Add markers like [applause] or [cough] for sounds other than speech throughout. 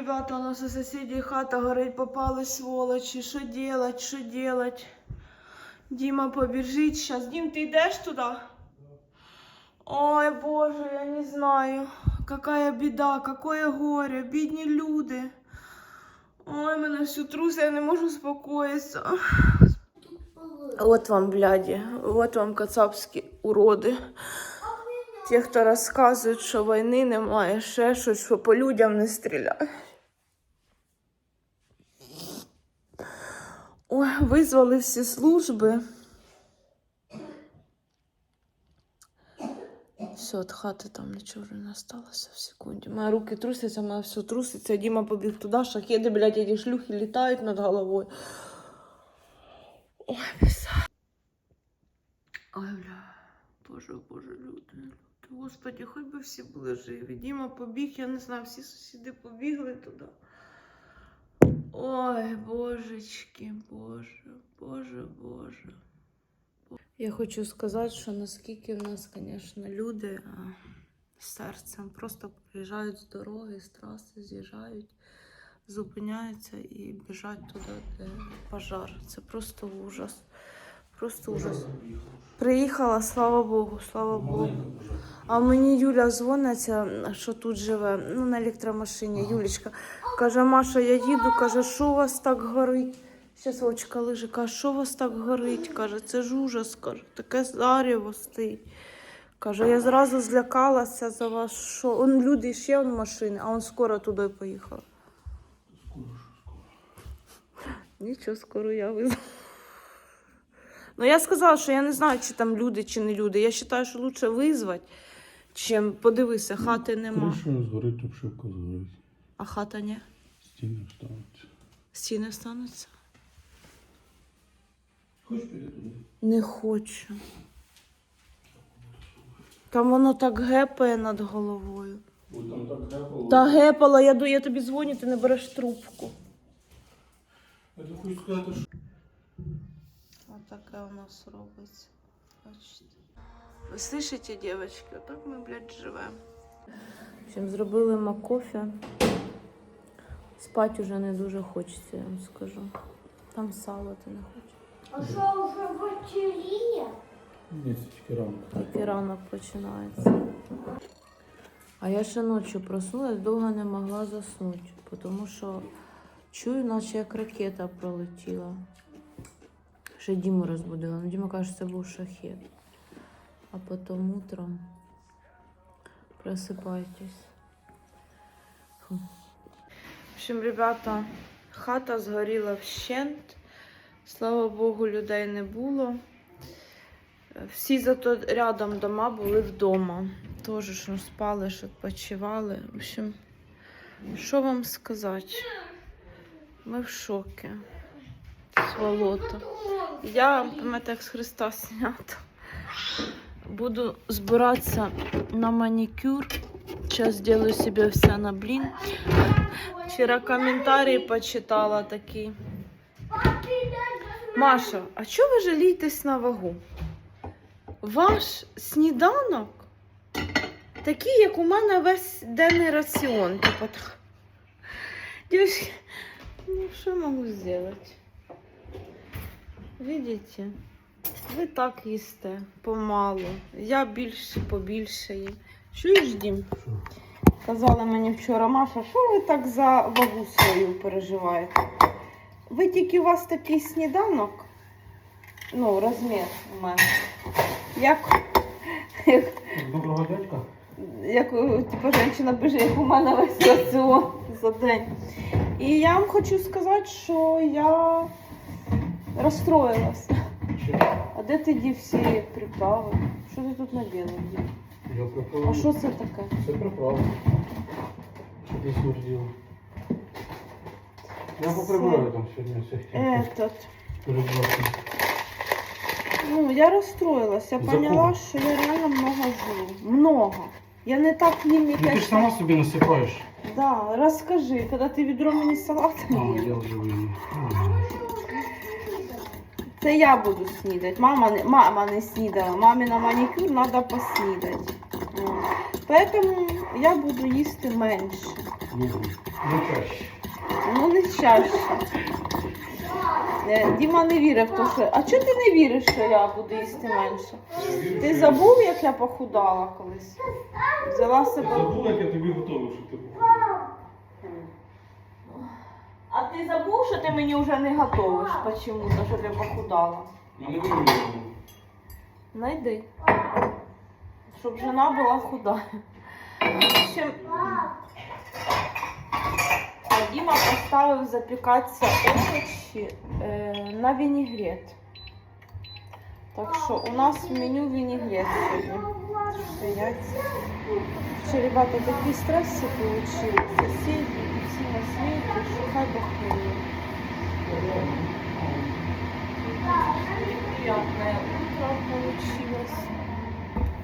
ребята, у нас у соседей хата горить, попали сволочи. Что делать, что делать? Дима побежит сейчас. Дим, ты идешь туда? Ой, боже, я не знаю. Какая беда, какое горе, бідні люди. Ой, мене всю трусить, я не можу успокоїтися. От вам, бляді, от вам кацапські уроди. Ті, хто розказують, що війни немає, ще щось, що по людям не стріляють. Ой, визвали всі служби. Все, от хати там нічого не сталося в секунді. Мої руки трусяться, моє все труситься. Діма побіг туди, шахеди, блядь, ці шлюхи літають над головою. Ой, піса. Ой, бля. Боже, боже, люди, люди. Господи, хоч би всі були живі. Діма побіг, я не знаю, всі сусіди побігли туди. Ой, божечки, боже, боже, боже. Я хочу сказати, що наскільки в нас, звісно, люди з серцем просто приїжджають з дороги, з траси, з'їжджають, зупиняються і біжать туди, де пожар. Це просто ужас. Просто ужас. Приїхала, слава Богу, слава Богу. А мені Юля дзвониться, що тут живе, ну на електромашині. Юлічка каже, Маша, я їду, каже, що у вас так горить? Зараз Вовчика лиже, каже, що у вас так горить? Каже, це ж ужас, каже, таке зарєво стоїть. Каже, я зразу злякалася за вас, що он люди ще он машини, а он скоро туди поїхав. Нічого, скоро я визву. Ну я сказала, що я не знаю, чи там люди, чи не люди. Я вважаю, що краще визвати, чим подивися, хати нема. Криша згорить, обшивка згорить. А хата ні. Стіни встануть. Стіни встануться. Хочеш туди? Не хочу. Там воно так гепає над головою. Бо там так гепало. Та гепала, я, я тобі дзвоню, ти не береш трубку. Я тобі хочу сказати, що Отаке у нас робиться. Бачите. Ви слышите, дівчатки, отак ми, блядь, живемо. В общем, зробили ми Спать уже не дуже хочеться, я вам скажу. Там сало ти не хочеш. А що вже вечеріє? ні, тільки ранок. Тільки ранок починається. А я ще ночі проснулась, довго не могла заснути, тому що чую, наче як ракета пролетіла. Ще Діму розбудила. Ну, Діма каже, що це був шахет. А потім утром просипайтесь. Фу. Общем, ребята, хата згоріла вщент. Слава Богу, людей не було. Всі зато рядом дома були вдома. Теж ж ну, спали, ж відпочивали. В общем, що вам сказати? Ми в шокі. Сволота. Я, як з Христа снято. Буду збиратися на манікюр. Зараз зроблю собі все на блін. Вчора коментарі почитала такі. Маша, а чого ви жалієтесь на вагу? Ваш сніданок такий, як у мене весь денний раціон. Типа, так. Дівчатки, ну що можу зробити? Видите? Ви так їсте помалу. Я більше побільше їм. Чуєш, Дім? Казала мені вчора Маша, що ви так за вагу свою переживаєте? Ви тільки у вас такий сніданок, ну, розмір у мене. Як, як, Доброго дядька. як типу, жінка пише, як у мене весь раціон за день. І я вам хочу сказати, що я розстроїлася. А де ти дів всі приправи? Що ти тут? Дім? Я приправив. А що це таке? Це приправа. Не смерділо. Я поприбираю там сьогодні всіх. Этот. Власним. Ну, я расстроилась. Я За поняла, кого? что я реально много жру. Много. Я не так їм, як Ну я ти ж сама собі насипаєш. Да, розкажи, коли ти відро мені салат А, я вже вийду. Це я буду снідати. Мама не, мама не снідала. Мамі на манікюр треба поснідати. Поэтому я буду їсти менше. Не чаще. Ну, не чаще. Е, Діма не вірив те, що. А чого ти не віриш, що я буду їсти менше? Ти забув, як я похудала колись? Взяла себе. Забув, як я тобі готовий, щоб ти похудала. А ти забув, що ти мені вже не готовиш почему-то, щоб я похудала? Я не вірю. Найди. Щоб жена була худа. А Діма поставив запікатися овочі е, на вінігрет. Так що у нас в меню вінігрет сьогодні. Що, ребята, такі стреси получили. Соседи і всі на світі, що хай Бог милує. Приятное утро получилось.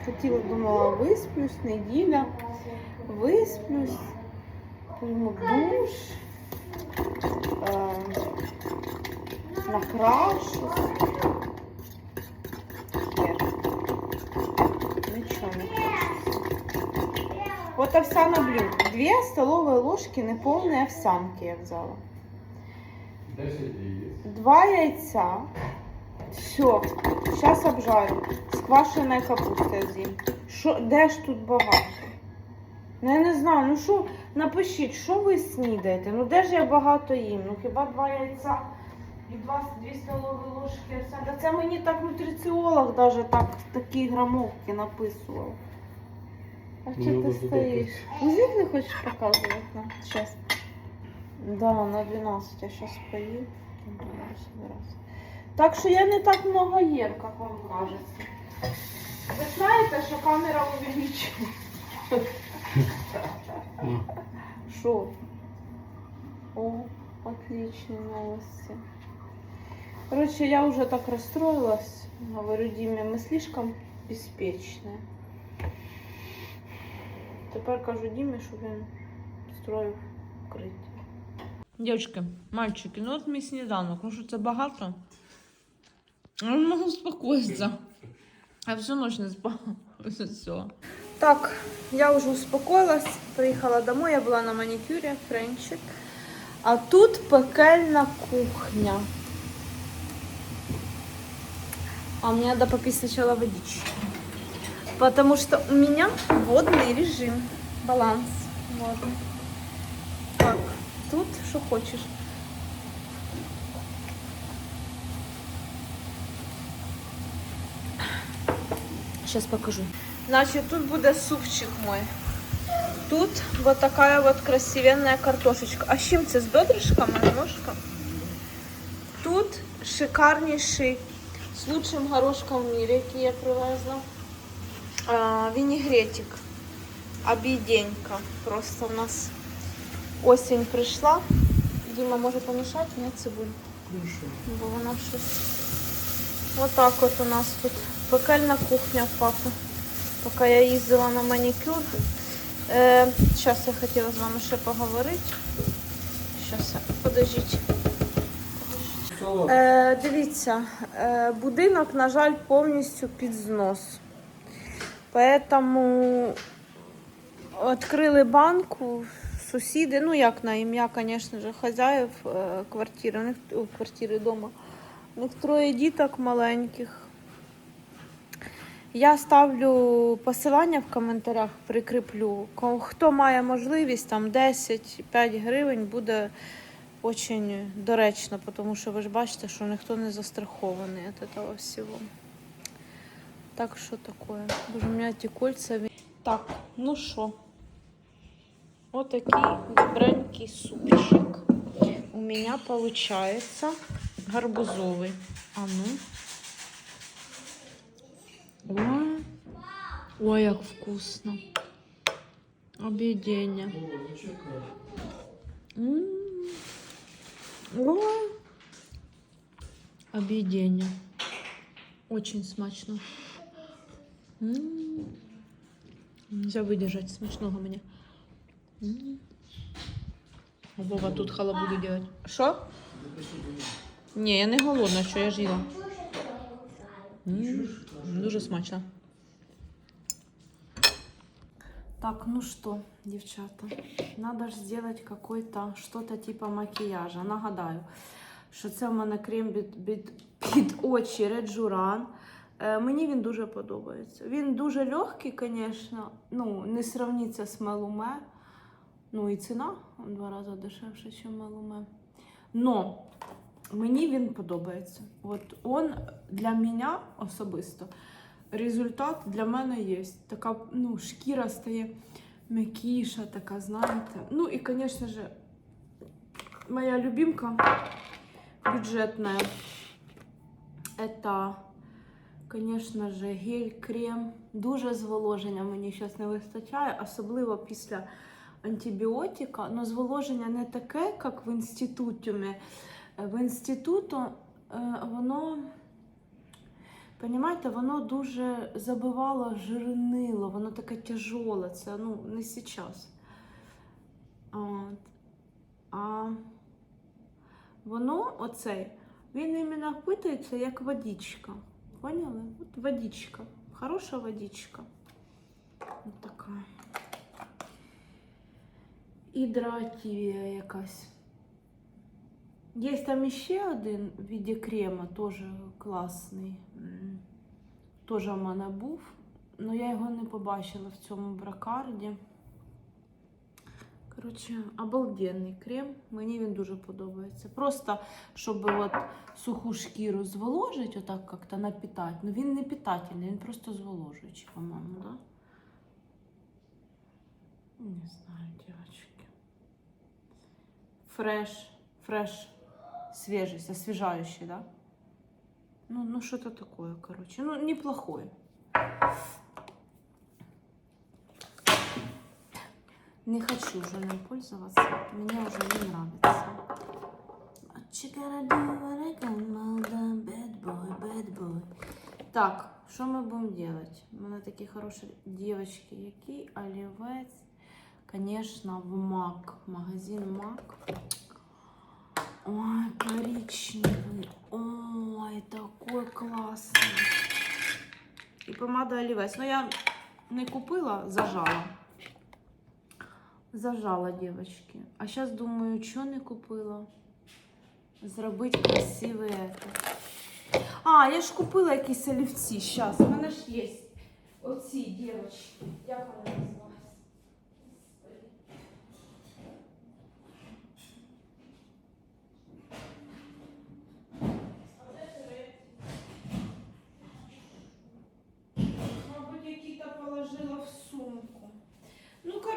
Хотіла, думала, висплюсь, неділя, висплюсь, прийму душ, е, накрашусь. Нічого не хочеться. Вот овсяна блюд. Две столовые ложки неполной овсянки я взяла. Два яйца. Все. Сейчас обжарю. З квашеною капустою з'їм. Що, де ж тут багато? Ну я не знаю, ну що, напишіть, що ви снідаєте? Ну де ж я багато їм? Ну хіба два яйця і два, дві столові ложки овсянки? Це мені так нутриціолог даже так, такі грамовки написував. А Ну, чого ти стоїш? Музик не хочеш показувати нам? Щас. Да, на 12. Я потом будем собираться. Так що я не так много ем, як вам кажется. Ви знаєте, що камера увеличує? Ну, Що? О, отличные новости. Короче, я уже так расстроилась. Говорю Диме, мы слишком беспечные. Тепер кажу Дімі, щоб він строїв укриття. Дівчатки, мальчики, ну от мій сніданок. Ну що це багато? Я не можу успокоїтися. Я всю ночь не спала. [laughs] Ось все. Так, я вже успокоїлась, приїхала домой, я була на манікюрі, френчик. А тут пекельна кухня. А мне надо попить сначала водички. Потому что у меня водный режим. Баланс водный. Так, тут что хочешь. Сейчас покажу. Значит, тут будет супчик мой. Тут вот такая вот красивенная картошечка. А с чем это? С бедрышком немножко? Тут шикарнейший, с лучшим горошком в мире, який я привезла. А, вінігретик. Обіденька. Просто у нас осінь прийшла. Діма може помішати? Ні, цибуль. Бо вона щось. Отак от у нас тут Пекельна кухня в папи. Поки я їздила на манікюр. Е, Зараз я хотіла з вами ще поговорити. Зараз, подождіть. Е, дивіться, е, будинок, на жаль, повністю під знос. Поэтому відкрили банку, сусіди, ну як на ім'я, звісно ж, хазяїв е, квартири, у них квартири вдома. У них троє діток маленьких. Я ставлю посилання в коментарях, прикріплю. Хто має можливість, там 10-5 гривень буде очень доречно, тому що ви ж бачите, що ніхто не застрахований від цього всього. Так що таке? Боже, у мене ті кольця. Так, ну що? Отакий добренький супчик у меня получается гарбузовый. А ну. Ой, Ой, як вкусно. Объедение. М. Ой. Объедение. Очень смачно. М. Нельзя выдержать смачного меня. М. Вова тут халабуду делать. Що? Ні, я не голодна, що я ж їла. М, Дуже смачно. Так, ну что, девчата, надо ж сделать какой-то что-то типа макіяжа. Нагадаю, що це в мене крем під, під, під очі Реджуран. Е, мені він дуже подобається. Він дуже легкий, звісно, ну, не сравниться з Мелуме. Ну і ціна в два рази дешевше, ніж Мелуме. Но мені він подобається. От он для мене особисто результат для мене є. Така ну, шкіра стає м'якіша, така, знаєте. Ну і, звісно ж, моя любимка бюджетная. Это, конечно же, гель-крем. Дуже зволоження мені зараз не вистачає, особливо після антибіотика. Но зволоження не таке, як в інститутумі. В інституту е, воно. Понимаєте, воно дуже забивало жирнило, воно таке тяжоле, це ну, не зараз. От. А воно, оцей, він іменно впитується як водичка. Поняли? От водичка. Хороша водичка. От така. Якась. Є там ще один в віді крема, теж класний. Теж в мене був, але я його не побачила в цьому бракарді. Коротше, обалденний крем. Мені він дуже подобається. Просто, щоб от суху шкіру зволожити, отак як-то напітати. Ну він не питательний, він просто зволожуючий, по-моєму, да? Не знаю, дівчатки. Фреш, фреш. Свежесть, освежающий, да? Ну, ну что-то такое, короче. Ну, неплохое. Не хочу уже им пользоваться. Мне уже не нравится. What you gonna do when I come out the bad boy, bad boy. Так, що ми будемо делать? У мене такі хороші дівчатки, який олівець, конечно, в МАК. Магазин МАК. Ой, коричневый. Ой, такой классный. І помада олівець. Ну, я не купила, зажала. Зажала, девочки. А зараз думаю, що не купила? Зробити красиве. это. А, я ж купила якісь олівці. Зараз. У мене ж є оці дівчатки. Як вони називаються?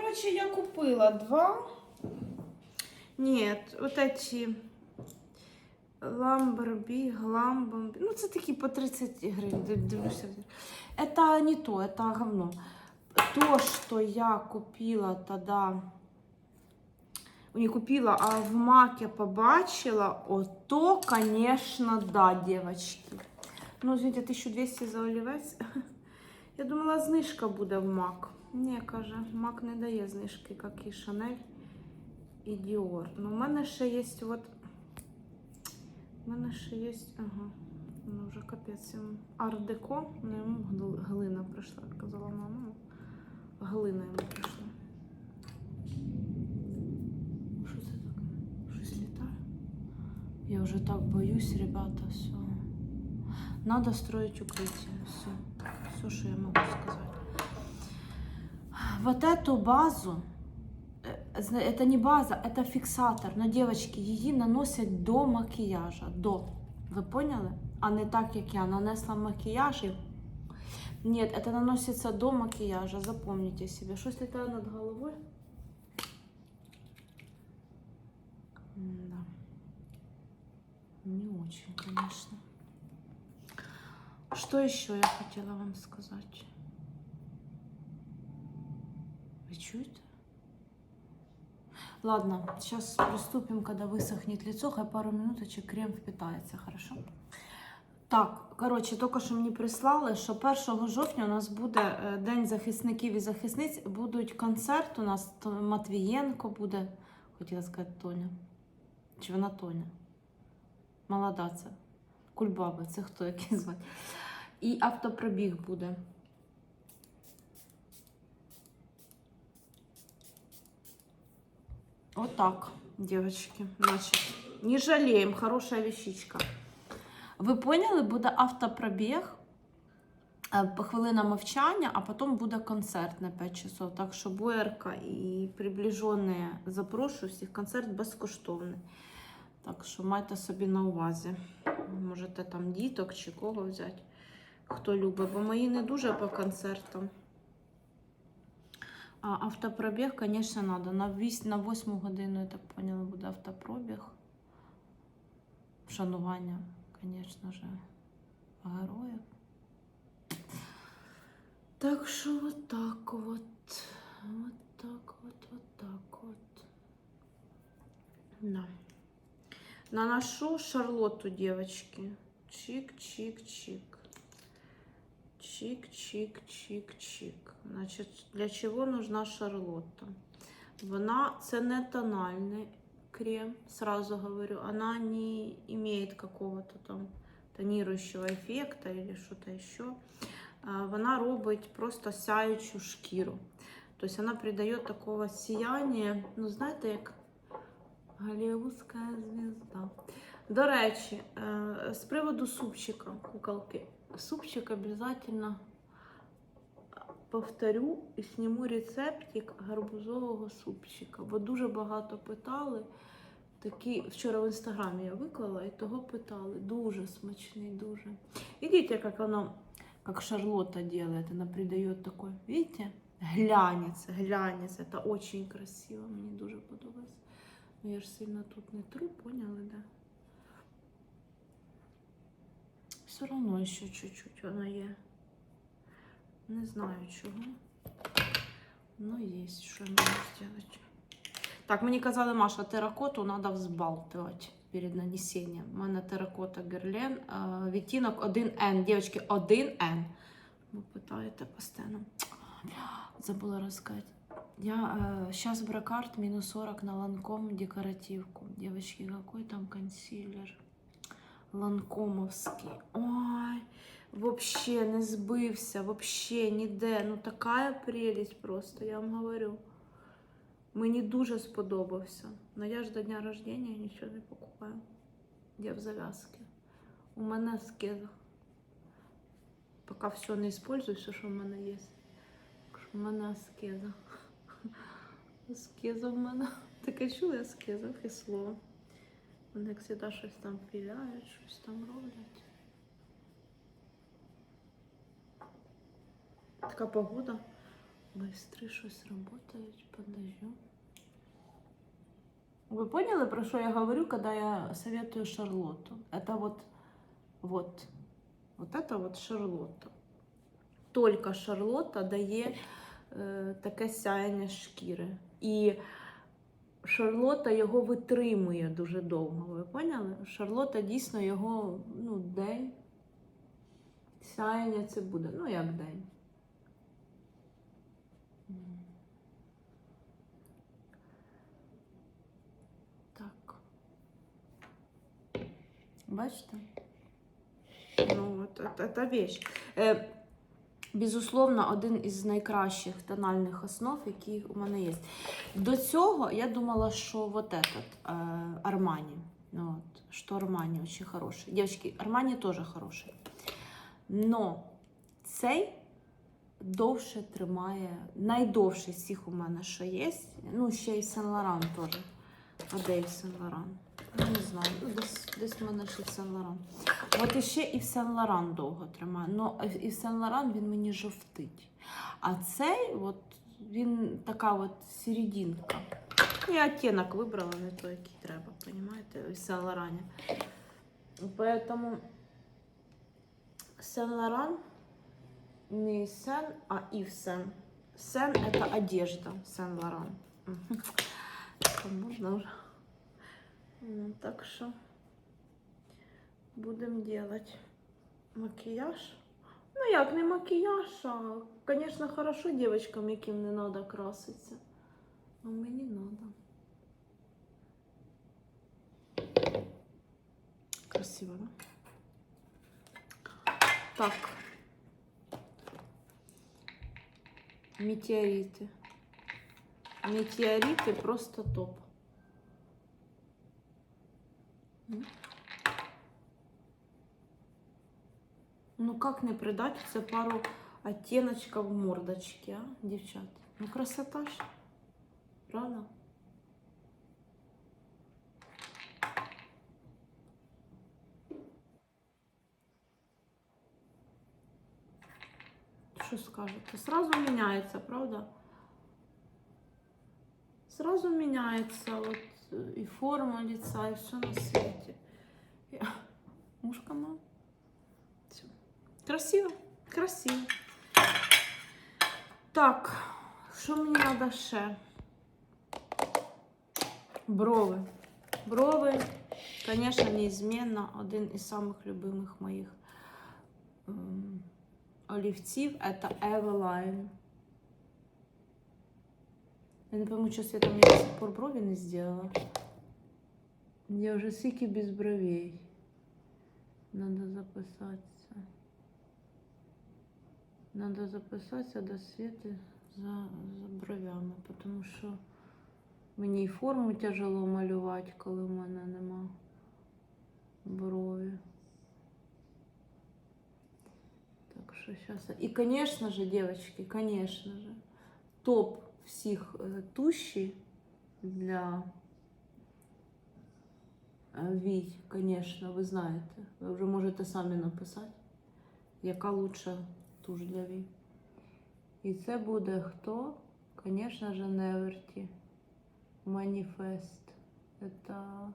короче, я купила два. Нет, вот эти Ламбербі, Гламбомбі. Ну, це такі по 30 гривень. див- Дивлюся. Это не то, это говно. То, что я купила тогда. Не купила, а в маке побачила. Ото, конечно, да, девочки. Ну, извините, 1200 за олівець. [laughs] Я думала, знижка буде в Мак. Ні, каже, Мак не дає знижки, як і Шанель і Діор. Ну, в мене ще є от. У мене ще є. Ага. Ну, вже капець. Ар-деко. Ну, йому глина прийшла, казала мама. Глина йому прийшла. Що це таке? Щось літає? Я вже так боюсь, ребята, все. Надо строить укрытие. Все. Все, что я могу сказать Вот эту базу, э, зна- это не база, это фиксатор. Но, девочки, її наносять до макіяжа. До. Ви поняли? А не так, як я нанесла макіяж і... Нет, это наносится до макияжа. Запомните себе. Что-то летает над головой. Да. Не очень, конечно. Что еще я хотела вам сказать? Чуете? Ладно, сейчас приступим, когда высохнет лицо, хай пару минуточек крем впитается, хорошо? Так, коротше, тільки що мені прислали, що 1 жовтня у нас буде е, День захисників і захисниць. Будуть концерт. У нас Матвієнко буде, хотіла сказати Тоня. Чи вона Тоня? Молода це. Кульбаби, це хто який звати. І автопробіг буде. Вот так, девочки. Значит, не жалеем, хорошая вещичка. Ви поняли, буде автопробіг, е, по хвилина мовчання, а потім буде концерт на 5 часов. Так що Буерка і приближені запрошую всіх. Концерт безкоштовний. Так що майте собі на увазі. Можете там діток чи кого взяти, хто любить, бо мої не дуже по концертам. А автопробіг, звісно, треба. На 8, на 8 годину, я так поняла, буде автопробіг. Вшанування, звісно ж, героїв. Так що. Вот так вот, вот так вот. Да. Наношу шарлотту, девочки. Чик-чик-чик. Чик-чик-чик-чик. Значит, для чего нужна шарлотта? Вона, це не тональний крем, сразу говорю. Она не имеет какого-то там тонирующего эффекта или что-то еще. Вона робить просто сяючу шкіру. Тобто вона придає такого сияння, ну знаєте, як голливудська звізда. До речі, е, з приводу супчика, куколки. Супчик обов'язково повторю і зніму рецептик гарбузового супчика, бо дуже багато питали. Такий, вчора в інстаграмі я виклала і того питали. Дуже смачний, дуже. Видите, як воно, як Шарлотта делает, она придает такой, видите, глянец, глянец. Это очень красиво, мені дуже подобається. Ну, я ж сильно тут не тру, поняли, да? Все одно ще чуть-чуть воно є. Не знаю чого. Ну, є, що я можу зробити. Так, мені казали, Маша, теракоту треба взбалтувати перед нанесенням. У мене теракота Герлен, відтінок 1N. Дівчатки, 1N. Ви питаєте постійно. Забула розказати. Я э, сейчас бракарт минус 40 на ланком декоративку. Девочки, какой там консилер? Ланкомовський. Ой, вообще не збився, вообще ніде. Ну така прелість просто, я вам говорю. Мені дуже сподобався. Но я ж до дня рождения нічого не покупаю. Я в зав'язки. У мене скеза. Поки все не использую, все, що [laughs] в мене є. В мене аскеза. Аскеза в мене. Таке чула аскеза, яке слово. Вони як завжди щось там піляють, щось там роблять. Така погода. Быстро щось працюють під дождем. Вы поняли, про что я говорю, когда я советую Шарлотту? Это вот, вот, вот это вот Шарлотта. Только Шарлотта дає е, таке сяєння шкіри. І Шарлотта його витримує дуже довго. Ви поняли? Шарлотта дійсно його ну, день. Сяєння це буде. Ну, як день. Так. Бачите? Ну, от, це, це вещь. Безусловно, один із найкращих тональних основ, які у мене є. До цього я думала, що вот этот Армані. Ну, от, що Армані дуже хороший. Дівчатки, Армані теж хороший. Но цей довше тримає, найдовший з всіх у мене, що є. Ну, ще й Сен Лоран теж. А де і Сен Лоран? Ну, не знаю, десь, десь в мене ще Сен Лоран. От іще і в Сен Лоран довго тримає. Ну, і в Сен Лоран він мені жовтить. А цей, от, він така от серединка. Ну, Я оттенок вибрала, не той, який треба, розумієте, в Сен Лорані. Поэтому Сен Лоран не Сен, а Ив Сен. Сен – это одежда, Сен Лоран. Можна вже. Ну, так що будемо делать макіяж. Ну як не макіяж, а, звісно, хорошо дівчатам, яким не треба краситися. А мені треба. Красиво, да? Так. Метеориты. Метеориты просто топ. Ну как не придать це пару оттеночков мордочки, а, дівчат? Ну красота ж. Правда? Что скажете? Сразу меняется, правда? Сразу меняется вот и форма лица, и все на свете. Я- Мушка моя. Всё. Красиво, красиво. Так, що мені треба ще? Брови. Брови, звісно, неизменно один із самих любимих моїх олівців це Eveline. Я не пойму, що я там я до сих пор брові не зробила. Я вже стільки без бровей. Надо записатися. Надо записатися до Світи за, за бровями, тому що мені і форму тяжело малювати, коли в мене нема брові. Так що зараз. І, звісно же, девочки, конечно же, топ Всіх е, туші для е, вій, звісно, ви знаєте. Ви вже можете самі написати, яка лучша туш для вій. І це буде хто? Звісно же, Неверті. Маніфест. Это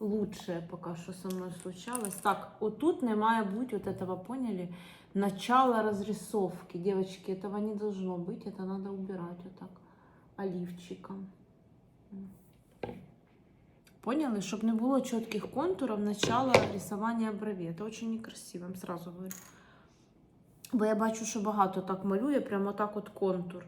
лучшее пока что со мной случалось. Так, вот тут не має бути, вот этого поняли, начало разрисовки. Девочки, этого не должно быть, это надо убирать вот так оливчиком. Поняли? Щоб не було чітких контурів начала рисування бровей. Це дуже некрасиво, я вам сразу говорю. Бо я бачу, що багато так малює, прямо так от контур.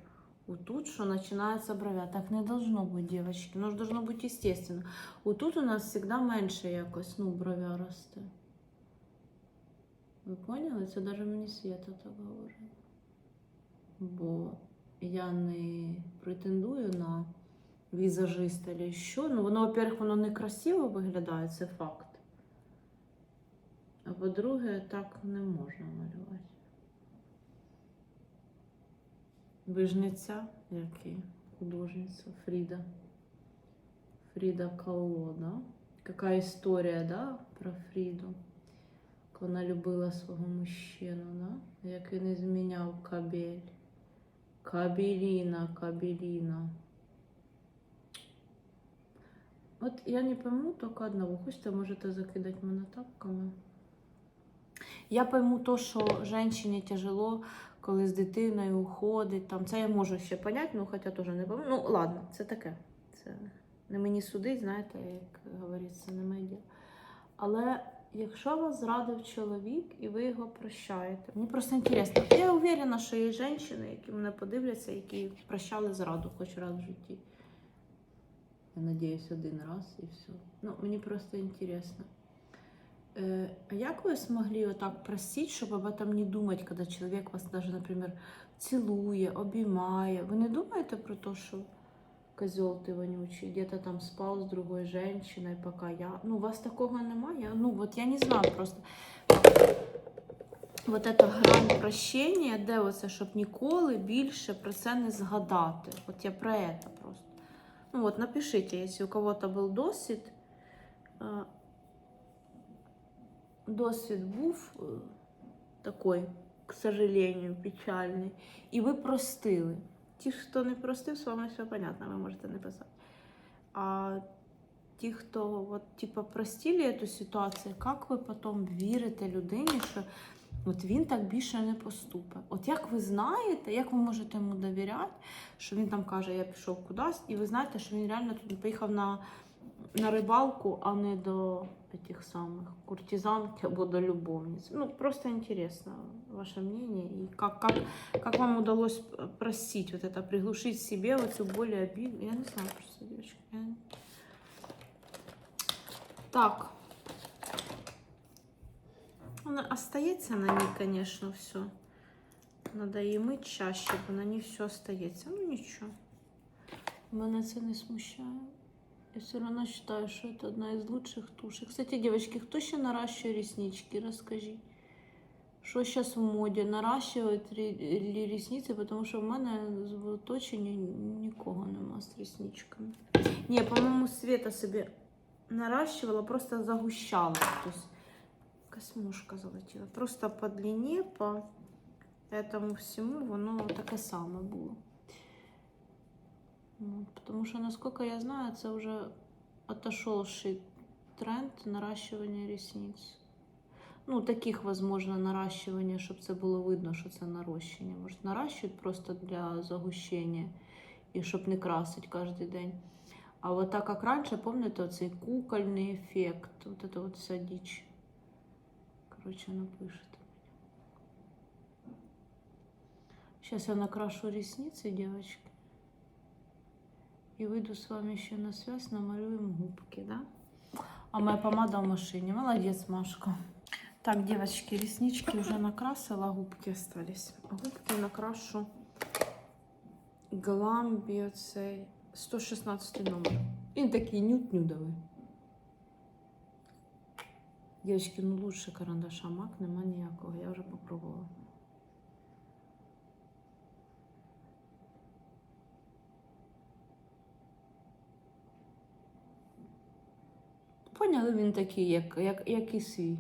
Вот тут, что начинается бровя. Так не должно быть, девочки. Оно ж должно быть естественно. Вот тут у нас всегда менше якось, ну, бровя росте. Ви поняли? Це навіть мені Свята так говорить. Бо я не претендую на візажиста чи що. Ну, воно, во-первых, воно не красиво виглядає, це факт. А по-друге, так не можна малювати. Ви ж не ця, як і художниця Фріда. Фріда Кало, да? Яка історія, да, про Фріду? Вона любила свого мужчину, да? Як він зміняв кабель. Кабеліна, кабеліна. От я не пойму тільки одного. Хочете, можете закидати мене тапками. Я пойму то, що жінці тяжело, коли з дитиною уходить. Там. Це я можу ще поняти, ну хоча теж не пойму. Ну, ладно, це таке. Це не мені судить, знаєте, як говориться, не діло. Але якщо вас зрадив чоловік і ви його прощаєте, мені просто інтересно. Я уверена, що є жінки, які мене подивляться, які прощали зраду хоч раз в житті. Я надіюсь, один раз і все. Ну, мені просто інтересно. Э, А як ви змогли вот так простить, щоб об этом не думать, когда человек вас даже, например, цілує, обіймає? Ви не думаєте про те, що козел ти вонючий, где-то там спав з другою женщиною, поки я. Ну, у вас такого немає? Ну, вот я не знаю просто. Вот эта грань прощення, де оце, щоб ніколи більше про це не згадати. От я про це просто. Ну от напишіть, якщо у кого-то був досвід. досвід був е, такий, к сожалению, печальний, і ви простили. Ті, хто не простив, з вами все понятно, ви можете не писати. А ті, хто от, типа, простили эту ситуацію, як ви потім вірите людині, що от він так більше не поступить? От як ви знаєте, як ви можете йому довіряти, що він там каже, я пішов кудись, і ви знаєте, що він реально тут поїхав на на рибалку, а не до этих самых куртизанки або до любовниц. Ну, просто интересно ваше мнение и как, как, как вам удалось п- простить вот это, приглушить в себе вот эту боль и обиду. Я не знаю просто, девочки. я не- Так. Она остается на ней, конечно, все. Надо її мити чаще, бо на ній все остається. Ну нічого. Мене це не смущає. Я все равно считаю, что это одна из лучших тушек. Кстати, девочки, кто еще наращивает реснички? Расскажи. Що зараз в моді? Наращують рі- рі- ресниці, тому що в мене в оточенні нікого нема з ресничками. Ні, по-моєму, Света собі наращивала, просто загущала. Тобто, якась мушка залетіла. Просто по длині, по этому всьому воно таке саме було. Ну, Потому что, насколько я знаю, це вже отошедший тренд наращивания ресниц. Ну, таких, возможно, наращивания, щоб це було видно, що це нарощення. Може, наращують просто для загущення і щоб не красить кожен день. А вот так как раньше, помните, оцей кукольний ефект, вот это вот вся дичь. Короче, напишет. Сейчас я накрашу ресницы, девочки. И выйду с вами еще на связь, намалюем губки, да? А моя помада в машине. Молодец, Машка. Так, девочки, реснички уже накрасила, губки остались. А губки накрашу Гламбі цей 116 номер. Він такий нюд-нюдовий. Девочки, ну лучше карандаша мак нема ніякого, я вже попробувала. Поняли, він такий, як, як, як і свій.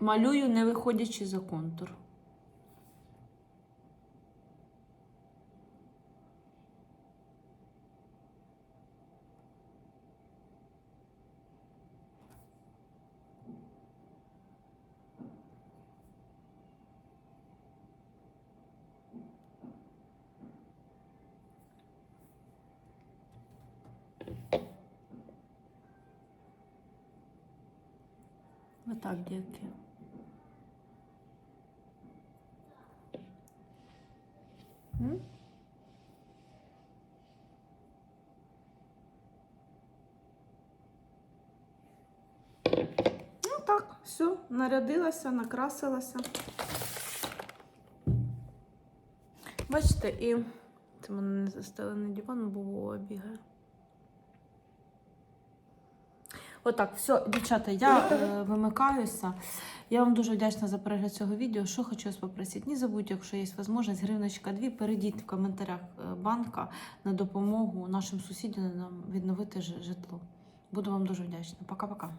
Малюю, не виходячи за контур. Так, детки. М? Ну так, все, нарядилася, накрасилася. Бачите, і це мене не застелений диван, бо бігає. Отак, все, дівчата, я е, вимикаюся. Я вам дуже вдячна за перегляд цього відео. Що хочу вас попросити? Не забудьте, якщо є можливість, гривночка 2, перейдіть в коментарях е, банка на допомогу нашим сусідам відновити житло. Буду вам дуже вдячна. Пока-пока.